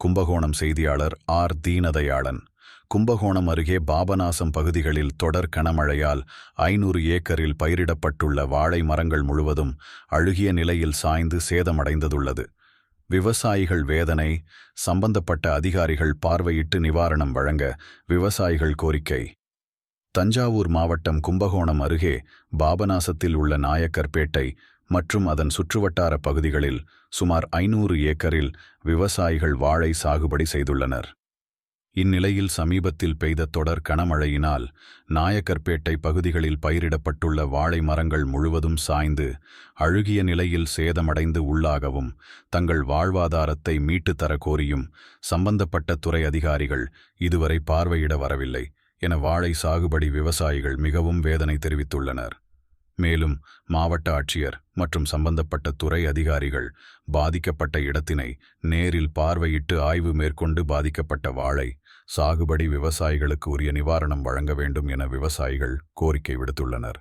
கும்பகோணம் செய்தியாளர் ஆர். தீனதயாளன். கும்பகோணம் அருகே பாபநாசம் பகுதிகளில் தொடர் கனமழையால் ஐநூறு ஏக்கரில் பயிரிடப்பட்டுள்ள வாழை மரங்கள் முழுவதும் அழுகிய நிலையில் சாய்ந்து சேதமடைந்ததுள்ளது. விவசாயிகள் வேதனை சம்பந்தப்பட்ட அதிகாரிகள் பார்வையிட்டு நிவாரணம் வழங்க விவசாயிகள் கோரிக்கை. தஞ்சாவூர் மாவட்டம் கும்பகோணம் அருகே பாபநாசத்தில் உள்ள நாயக்கர்பேட்டை மற்றும் அதன் சுற்றுவட்டார பகுதிகளில் சுமார் ஐநூறு ஏக்கரில் விவசாயிகள் வாழை சாகுபடி செய்துள்ளனர். இந்நிலையில் சமீபத்தில் பெய்த தொடர் கனமழையினால் நாயக்கர்பேட்டை பகுதிகளில் பயிரிடப்பட்டுள்ள வாழை மரங்கள் முழுவதும் சாய்ந்து அழுகிய நிலையில் சேதமடைந்து உள்ளாகவும் தங்கள் வாழ்வாதாரத்தை மீட்டுத் தர கோரியும் சம்பந்தப்பட்ட துறை அதிகாரிகள் இதுவரை பார்வையிட வரவில்லை என வாழை சாகுபடி விவசாயிகள் மிகவும் வேதனை தெரிவித்துள்ளனர். மேலும் மாவட்ட ஆட்சியர் மற்றும் சம்பந்தப்பட்ட துறை அதிகாரிகள் பாதிக்கப்பட்ட இடத்தினை நேரில் பார்வையிட்டு ஆய்வு மேற்கொண்டு பாதிக்கப்பட்ட வாழை சாகுபடி விவசாயிகளுக்கு உரிய நிவாரணம் வழங்க வேண்டும் என விவசாயிகள் கோரிக்கை விடுத்துள்ளனர்.